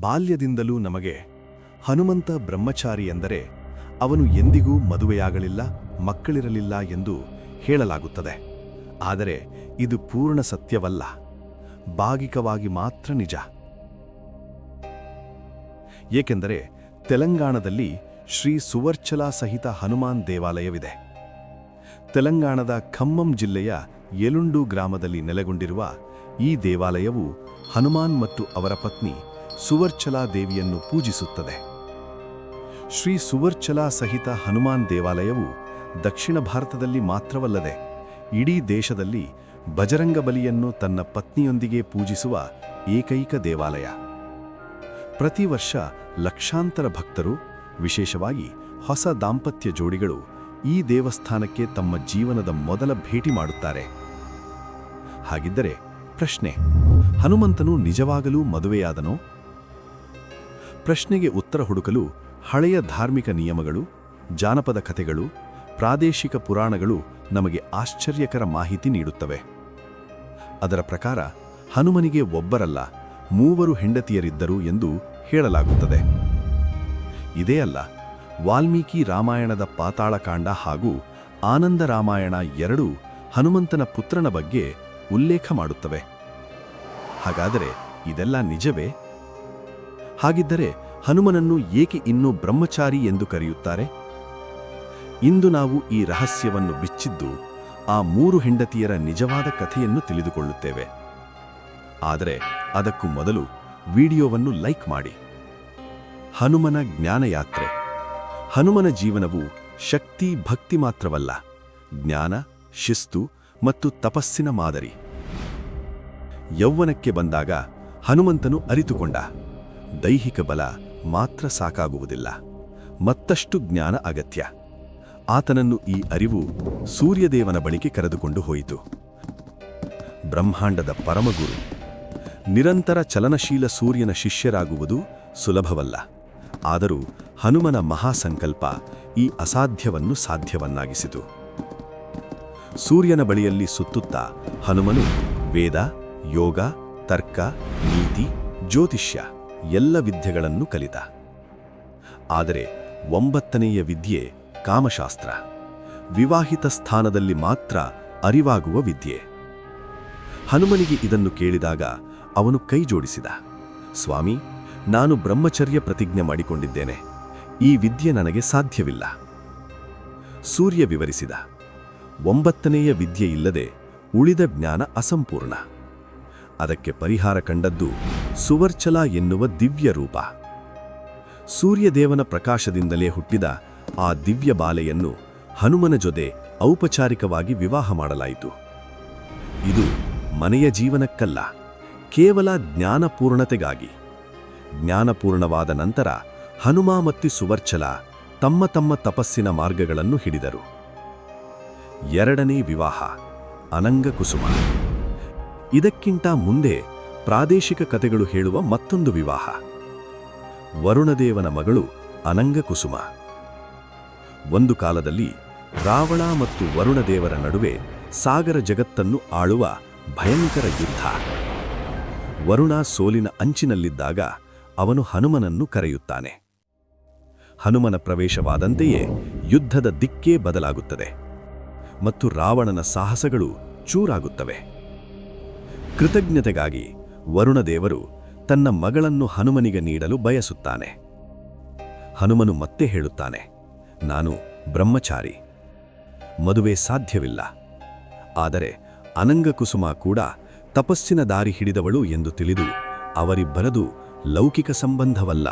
ಬಾಲ್ಯದಿಂದಲೂ ನಮಗೆ ಹನುಮಂತ ಬ್ರಹ್ಮಚಾರಿ ಎಂದರೆ ಅವನು ಎಂದಿಗೂ ಮದುವೆಯಾಗಲಿಲ್ಲ, ಮಕ್ಕಳಿರಲಿಲ್ಲ ಎಂದು ಹೇಳಲಾಗುತ್ತದೆ. ಆದರೆ ಇದು ಪೂರ್ಣ ಸತ್ಯವಲ್ಲ. ಭಾಗಿಕವಾಗಿ ಮಾತ್ರ ನಿಜ. ಏಕೆಂದರೆ ತೆಲಂಗಾಣದಲ್ಲಿ ಶ್ರೀ ಸುವರ್ಚಲಾ ಸಹಿತ ಹನುಮಾನ್ ದೇವಾಲಯವಿದೆ. ತೆಲಂಗಾಣದ ಖಮ್ಮಂ ಜಿಲ್ಲೆಯ ಯಲುಂಡು ಗ್ರಾಮದಲ್ಲಿ ನೆಲೆಗೊಂಡಿರುವ ಈ ದೇವಾಲಯವು ಹನುಮಾನ್ ಮತ್ತು ಅವರ ಪತ್ನಿ ಸುವರ್ಚಲಾ ದೇವಿಯನ್ನು ಪೂಜಿಸುತ್ತದೆ. ಶ್ರೀ ಸುವರ್ಚಲಾ ಸಹಿತ ಹನುಮಾನ್ ದೇವಾಲಯವು ದಕ್ಷಿಣ ಭಾರತದಲ್ಲಿ ಮಾತ್ರವಲ್ಲದೆ ಇಡೀ ದೇಶದಲ್ಲಿ ಬಜರಂಗ ಬಲಿಯನ್ನು ತನ್ನ ಪತ್ನಿಯೊಂದಿಗೆ ಪೂಜಿಸುವ ಏಕೈಕ ದೇವಾಲಯ. ಪ್ರತಿ ವರ್ಷ ಲಕ್ಷಾಂತರ ಭಕ್ತರು, ವಿಶೇಷವಾಗಿ ಹೊಸ ದಾಂಪತ್ಯ ಜೋಡಿಗಳು ಈ ದೇವಸ್ಥಾನಕ್ಕೆ ತಮ್ಮ ಜೀವನದ ಮೊದಲ ಭೇಟಿ ಮಾಡುತ್ತಾರೆ. ಹಾಗಿದ್ದರೆ ಪ್ರಶ್ನೆ, ಹನುಮಂತನು ನಿಜವಾಗಲೂ ಮದುವೆಯಾದನೋ? ಪ್ರಶ್ನೆಗೆ ಉತ್ತರ ಹುಡುಕಲು ಹಳೆಯ ಧಾರ್ಮಿಕ ನಿಯಮಗಳು, ಜಾನಪದ ಕಥೆಗಳು, ಪ್ರಾದೇಶಿಕ ಪುರಾಣಗಳು ನಮಗೆ ಆಶ್ಚರ್ಯಕರ ಮಾಹಿತಿ ನೀಡುತ್ತವೆ. ಅದರ ಪ್ರಕಾರ ಹನುಮನಿಗೆ ಒಬ್ಬರಲ್ಲ, ಮೂವರು ಹೆಂಡತಿಯರಿದ್ದರು ಎಂದು ಹೇಳಲಾಗುತ್ತದೆ. ಇದೇ ಅಲ್ಲ, ವಾಲ್ಮೀಕಿ ರಾಮಾಯಣದ ಪಾತಾಳಕಾಂಡ ಹಾಗೂ ಆನಂದ ರಾಮಾಯಣ ಎರಡೂ ಹನುಮಂತನ ಪುತ್ರನ ಬಗ್ಗೆ ಉಲ್ಲೇಖ ಮಾಡುತ್ತವೆ. ಹಾಗಾದರೆ ಇದೆಲ್ಲ ನಿಜವೇ? ಹಾಗಿದ್ದರೆ ಹನುಮನನ್ನು ಏಕೆ ಇನ್ನೂ ಬ್ರಹ್ಮಚಾರಿ ಎಂದು ಕರೆಯುತ್ತಾರೆ? ಇಂದು ನಾವು ಈ ರಹಸ್ಯವನ್ನು ಬಿಚ್ಚಿದ್ದು ಆ ಮೂರು ಹೆಂಡತಿಯರ ನಿಜವಾದ ಕಥೆಯನ್ನು ತಿಳಿದುಕೊಳ್ಳುತ್ತೇವೆ. ಆದರೆ ಅದಕ್ಕೂ ಮೊದಲು ವಿಡಿಯೋವನ್ನು ಲೈಕ್ ಮಾಡಿ. ಹನುಮನ ಜ್ಞಾನಯಾತ್ರೆ. ಹನುಮನ ಜೀವನವು ಶಕ್ತಿ, ಭಕ್ತಿ ಮಾತ್ರವಲ್ಲ, ಜ್ಞಾನ, ಶಿಸ್ತು ಮತ್ತು ತಪಸ್ಸಿನ ಮಾದರಿ. ಯೌವನಕ್ಕೆ ಬಂದಾಗ ಹನುಮಂತನು ಅರಿತುಕೊಂಡ. ದೈಹಿಕ ಬಲ ಮಾತ್ರ ಸಾಕಾಗುವುದಿಲ್ಲ. ಮತ್ತಷ್ಟು ಜ್ಞಾನ ಅಗತ್ಯ. ಆತನನ್ನು ಈ ಅರಿವು ಸೂರ್ಯದೇವನ ಬಳಿಗೆ ಕರೆದುಕೊಂಡು ಹೋಯಿತು. ಬ್ರಹ್ಮಾಂಡದ ಪರಮಗುರು, ನಿರಂತರ ಚಲನಶೀಲ ಸೂರ್ಯನ ಶಿಷ್ಯರಾಗುವುದು ಸುಲಭವಲ್ಲ. ಆದರೂ ಹನುಮನ ಮಹಾಸಂಕಲ್ಪ ಈ ಅಸಾಧ್ಯವನ್ನು ಸಾಧ್ಯವನ್ನಾಗಿಸಿತು. ಸೂರ್ಯನ ಬಳಿಯಲ್ಲಿ ಸುತ್ತುತ್ತಾ ಹನುಮನು ವೇದ, ಯೋಗ, ತರ್ಕ, ನೀತಿ, ಜ್ಯೋತಿಷ್ಯ. ಎಲ್ಲ ವಿದ್ಯೆಗಳನ್ನು ಕಲಿತ. ಆದರೆ ಒಂಬತ್ತನೆಯ ವಿದ್ಯೆ ಕಾಮಶಾಸ್ತ್ರ. ವಿವಾಹಿತ ಸ್ಥಾನದಲ್ಲಿ ಮಾತ್ರ ಅರಿವಾಗುವ ವಿದ್ಯೆ. ಹನುಮನಿಗೆ ಇದನ್ನು ಕೇಳಿದಾಗ ಅವನು ಕೈ ಜೋಡಿಸಿದ. ಸ್ವಾಮಿ, ನಾನು ಬ್ರಹ್ಮಚರ್ಯ ಪ್ರತಿಜ್ಞೆ ಮಾಡಿಕೊಂಡಿದ್ದೇನೆ. ಈ ವಿದ್ಯೆ ನನಗೆ ಸಾಧ್ಯವಿಲ್ಲ. ಸೂರ್ಯ ವಿವರಿಸಿದ. ಒಂಬತ್ತನೆಯ ವಿದ್ಯೆ ಇಲ್ಲದೆ ಉಳಿದ ಜ್ಞಾನ ಅಸಂಪೂರ್ಣ. ಅದಕ್ಕೆ ಪರಿಹಾರ ಕಂಡದ್ದು ಸುವರ್ಚಲ ಎನ್ನುವ ದಿವ್ಯ ರೂಪ. ಸೂರ್ಯದೇವನ ಪ್ರಕಾಶದಿಂದಲೇ ಹುಟ್ಟಿದ ಆ ದಿವ್ಯ ಬಾಲೆಯನ್ನು ಹನುಮನ ಜೊತೆ ಔಪಚಾರಿಕವಾಗಿ ವಿವಾಹ ಮಾಡಲಾಯಿತು. ಇದು ಮನೆಯ ಜೀವನಕ್ಕಲ್ಲ, ಕೇವಲ ಜ್ಞಾನಪೂರ್ಣತೆಗಾಗಿ. ಜ್ಞಾನಪೂರ್ಣವಾದ ನಂತರ ಹನುಮ ಮತ್ತು ಸುವರ್ಚಲ ತಮ್ಮ ತಮ್ಮ ತಪಸ್ಸಿನ ಮಾರ್ಗಗಳನ್ನು ಹಿಡಿದರು. ಎರಡನೇ ವಿವಾಹ ಅನಂಗ ಕುಸುಮ ಇದಕ್ಕಿಂತ ಮುಂದೆ ಪ್ರಾದೇಶಿಕ ಕಥೆಗಳು ಹೇಳುವ ಮತ್ತೊಂದು ವಿವಾಹ. ವರುಣದೇವನ ಮಗಳು ಅನಂಗ ಕುಸುಮ ಒಂದು ಕಾಲದಲ್ಲಿ ರಾವಣ ಮತ್ತು ವರುಣದೇವರ ನಡುವೆ ಸಾಗರ ಜಗತ್ತನ್ನು ಆಳುವ ಭಯಂಕರ ಯುದ್ಧ. ವರುಣ ಸೋಲಿನ ಅಂಚಿನಲ್ಲಿದ್ದಾಗ ಅವನು ಹನುಮನನ್ನು ಕರೆಯುತ್ತಾನೆ. ಹನುಮನ ಪ್ರವೇಶವಾದಂತೆಯೇ ಯುದ್ಧದ ದಿಕ್ಕೇ ಬದಲಾಗುತ್ತದೆ. ಮತ್ತು ರಾವಣನ ಸಾಹಸಗಳು ಚೂರಾಗುತ್ತವೆ. ಕೃತಜ್ಞತೆಗಾಗಿ ವರುಣದೇವರು ತನ್ನ ಮಗಳನ್ನು ಹನುಮನಿಗೆ ನೀಡಲು ಬಯಸುತ್ತಾನೆ. ಹನುಮನು ಮತ್ತೆ ಹೇಳುತ್ತಾನೆ, ನಾನು ಬ್ರಹ್ಮಚಾರಿ, ಮದುವೆ ಸಾಧ್ಯವಿಲ್ಲ. ಆದರೆ ಅನಂಗಕುಸುಮ ಕೂಡ ತಪಸ್ಸಿನ ದಾರಿ ಹಿಡಿದವಳು ಎಂದು ತಿಳಿದು ಅವರಿಬ್ಬರದು ಲೌಕಿಕ ಸಂಬಂಧವಲ್ಲ,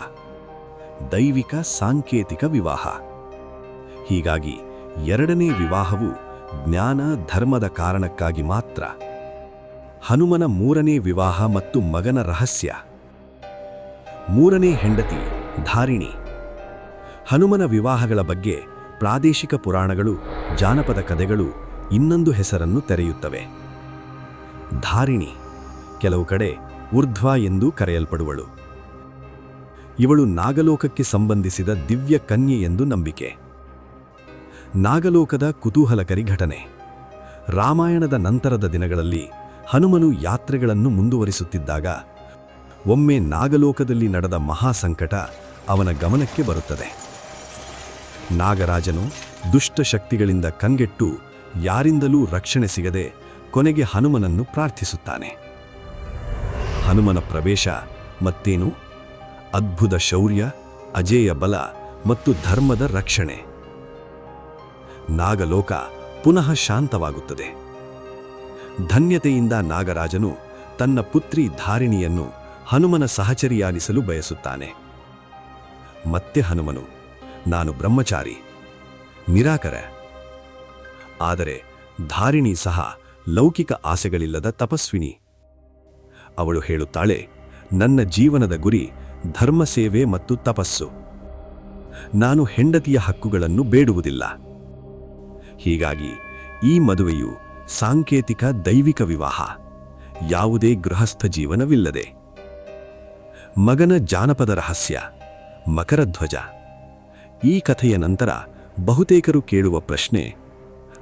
ದೈವಿಕ ಸಾಂಕೇತಿಕ ವಿವಾಹ. ಹೀಗಾಗಿ ಎರಡನೇ ವಿವಾಹವು ಜ್ಞಾನ ಧರ್ಮದ ಕಾರಣಕ್ಕಾಗಿ ಮಾತ್ರ. ಹನುಮನ ಮೂರನೇ ವಿವಾಹ ಮತ್ತು ಮಗನ ರಹಸ್ಯ. ಮೂರನೇ ಹೆಂಡತಿ, ಧಾರಿಣಿ. ಹನುಮನ ವಿವಾಹಗಳ ಬಗ್ಗೆ ಪ್ರಾದೇಶಿಕ ಪುರಾಣಗಳು, ಜಾನಪದ ಕಥೆಗಳು ಇನ್ನೊಂದು ಹೆಸರನ್ನು ತೆರೆಯುತ್ತವೆ. ಧಾರಿಣಿ, ಕೆಲವು ಕಡೆ ಊರ್ಧ್ವ ಎಂದು ಕರೆಯಲ್ಪಡುವಳು. ಇವಳು ನಾಗಲೋಕಕ್ಕೆ ಸಂಬಂಧಿಸಿದ ದಿವ್ಯ ಕನ್ಯೆ ಎಂದು ನಂಬಿಕೆ. ನಾಗಲೋಕದ ಕುತೂಹಲಕರಿ ಘಟನೆ. ರಾಮಾಯಣದ ನಂತರದ ದಿನಗಳಲ್ಲಿ ಹನುಮನು ಯಾತ್ರೆಗಳನ್ನು ಮುಂದುವರಿಸುತ್ತಿದ್ದಾಗ ಒಮ್ಮೆ ನಾಗಲೋಕದಲ್ಲಿ ನಡೆದ ಮಹಾಸಂಕಟ ಅವನ ಗಮನಕ್ಕೆ ಬರುತ್ತದೆ. ನಾಗರಾಜನು ದುಷ್ಟಶಕ್ತಿಗಳಿಂದ ಕಂಗೆಟ್ಟು ಯಾರಿಂದಲೂ ರಕ್ಷಣೆ ಸಿಗದೆ ಕೊನೆಗೆ ಹನುಮನನ್ನು ಪ್ರಾರ್ಥಿಸುತ್ತಾನೆ. ಹನುಮನ ಪ್ರವೇಶ ಮತ್ತೇನು? ಅದ್ಭುತ ಶೌರ್ಯ, ಅಜೇಯ ಬಲ ಮತ್ತು ಧರ್ಮದ ರಕ್ಷಣೆ. ನಾಗಲೋಕ ಪುನಃ ಶಾಂತವಾಗುತ್ತದೆ. ಧನ್ಯತೆಯಿಂದ ನಾಗರಾಜನು ತನ್ನ ಪುತ್ರಿ ಧಾರಿಣಿಯನ್ನು ಹನುಮನ ಸಹಚರಿಯಾಗಿಸಲು ಬಯಸುತ್ತಾನೆ. ಮತ್ತೆ ಹನುಮನು, ನಾನು ಬ್ರಹ್ಮಚಾರಿ, ನಿರಾಕರ. ಆದರೆ ಧಾರಿಣಿ ಸಹ ಲೌಕಿಕ ಆಸೆಗಳಿಲ್ಲದ ತಪಸ್ವಿನಿ. ಅವಳು ಹೇಳುತ್ತಾಳೆ, ನನ್ನ ಜೀವನದ ಗುರಿ ಧರ್ಮ ಸೇವೆ ಮತ್ತು ತಪಸ್ಸು. ನಾನು ಹೆಂಡತಿಯ ಹಕ್ಕುಗಳನ್ನು ಬೇಡುವುದಿಲ್ಲ. ಹೀಗಾಗಿ ಈ ಮದುವೆಯು ಸಾಂಕೇತಿಕ ದೈವಿಕ ವಿವಾಹ. ಯಾವುದೇ ಗೃಹಸ್ಥ ಜೀವನವಿಲ್ಲದೆ. ಮಗನ ಜಾನಪದ ರಹಸ್ಯ ಮಕರಧ್ವಜ ಈ ಕಥೆಯ ನಂತರ ಬಹುತೇಕರು ಕೇಳುವ ಪ್ರಶ್ನೆ,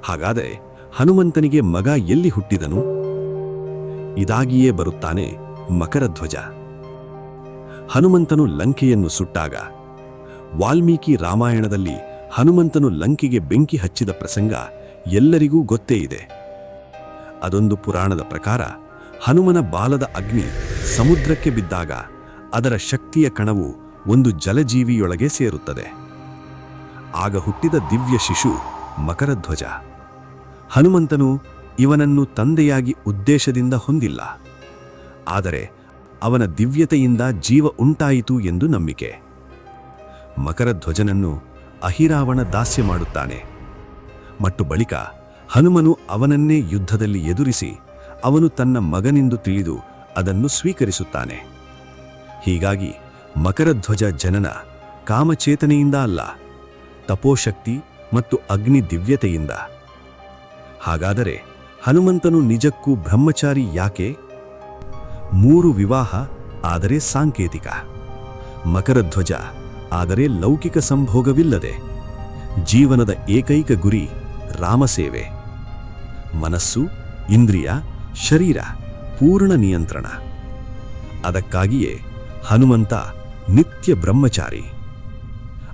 ಹಾಗಾದರೆ ಹನುಮಂತನಿಗೆ ಮಗ ಎಲ್ಲಿ ಹುಟ್ಟಿದನು? ಇದಾಗಿಯೇ ಬರುತ್ತಾನೆ ಮಕರಧ್ವಜ ಹನುಮಂತನು ಲಂಕೆಯನ್ನು ಸುಟ್ಟಾಗ, ವಾಲ್ಮೀಕಿ ರಾಮಾಯಣದಲ್ಲಿ ಹನುಮಂತನು ಲಂಕೆಗೆ ಬೆಂಕಿ ಹಚ್ಚಿದ ಪ್ರಸಂಗ ಎಲ್ಲರಿಗೂ ಗೊತ್ತೇ ಇದೆ. ಅದೊಂದು ಪುರಾಣದ ಪ್ರಕಾರ, ಹನುಮನ ಬಾಲದ ಅಗ್ನಿ ಸಮುದ್ರಕ್ಕೆ ಬಿದ್ದಾಗ ಅದರ ಶಕ್ತಿಯ ಕಣವು ಒಂದು ಜಲಜೀವಿಯೊಳಗೆ ಸೇರುತ್ತದೆ. ಆಗ ಹುಟ್ಟಿದ ದಿವ್ಯ ಶಿಶು ಮಕರಧ್ವಜ. ಹನುಮಂತನು ಇವನನ್ನು ತಂದೆಯಾಗಿ ಉದ್ದೇಶದಿಂದ ಹೊಂದಿಲ್ಲ. ಆದರೆ ಅವನ ದಿವ್ಯತೆಯಿಂದ ಜೀವ ಉಂಟಾಯಿತು ಎಂದು ನಂಬಿಕೆ. ಮಕರಧ್ವಜನನ್ನು ಅಹಿರಾವಣ ದಾಸ್ಯ ಮಾಡುತ್ತಾನೆ. ಮತ್ತು ಬಳಿಕ ಹನುಮನು ಅವನನ್ನೇ ಯುದ್ಧದಲ್ಲಿ ಎದುರಿಸಿ ಅವನು ತನ್ನ ಮಗನೆಂದು ತಿಳಿದು ಅದನ್ನು ಸ್ವೀಕರಿಸುತ್ತಾನೆ. ಹೀಗಾಗಿ ಮಕರಧ್ವಜ ಜನನ ಕಾಮಚೇತನೆಯಿಂದ ಅಲ್ಲ, ತಪೋಶಕ್ತಿ ಮತ್ತು ಅಗ್ನಿ ದಿವ್ಯತೆಯಿಂದ. ಹಾಗಾದರೆ ಹನುಮಂತನು ನಿಜಕ್ಕೂ ಬ್ರಹ್ಮಚಾರಿ ಯಾಕೆ? ಮೂರು ವಿವಾಹ, ಆದರೆ ಸಾಂಕೇತಿಕ. ಮಕರಧ್ವಜ, ಆದರೆ ಲೌಕಿಕ ಸಂಭೋಗವಿಲ್ಲದೆ. ಜೀವನದ ಏಕೈಕ ಗುರಿ ರಾಮಸೇವೆ. ಮನಸ್ಸು, ಇಂದ್ರಿಯ, ಶರೀರ ಪೂರ್ಣ ನಿಯಂತ್ರಣ. ಅದಕ್ಕಾಗಿಯೇ ಹನುಮಂತ ನಿತ್ಯ ಬ್ರಹ್ಮಚಾರಿ.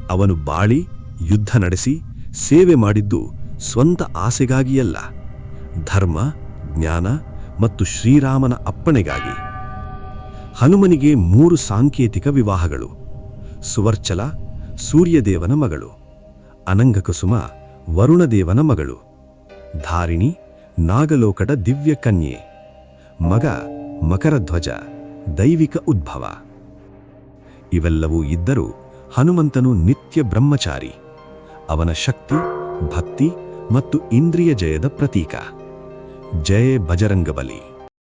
ಅವನು ಬಾಳಿ, ಯುದ್ಧ ನಡೆಸಿ, ಸೇವೆ ಮಾಡಿದ್ದು ಸ್ವಂತ ಆಸೆಗಾಗಿಯಲ್ಲ. ಧರ್ಮ, ಜ್ಞಾನ ಮತ್ತು ಶ್ರೀರಾಮನ ಅಪ್ಪಣೆಗಾಗಿ. ಹನುಮನಿಗೆ ಮೂರು ಸಾಂಕೇತಿಕ ವಿವಾಹಗಳು. ಸುವರ್ಚಲ, ಸೂರ್ಯದೇವನ ಮಗಳು. ಅನಂಗಕುಸುಮ, ವರುಣದೇವನ ಮಗಳು. ಧಾರಿಣಿ ನಾಗಲೋಕದ ದಿವ್ಯ ಕನ್ಯೆ. ಮಗ ಮಕರಧ್ವಜ, ದೈವಿಕ ಉದ್ಭವ. ಇವೆಲ್ಲವೂ ಇದ್ದರೂ ಹನುಮಂತನು ನಿತ್ಯ ಬ್ರಹ್ಮಚಾರಿ. ಅವನ ಶಕ್ತಿ, ಭಕ್ತಿ ಮತ್ತು ಇಂದ್ರಿಯ ಜಯದ ಪ್ರತೀಕ. ಜಯ ಬಜರಂಗಬಲಿ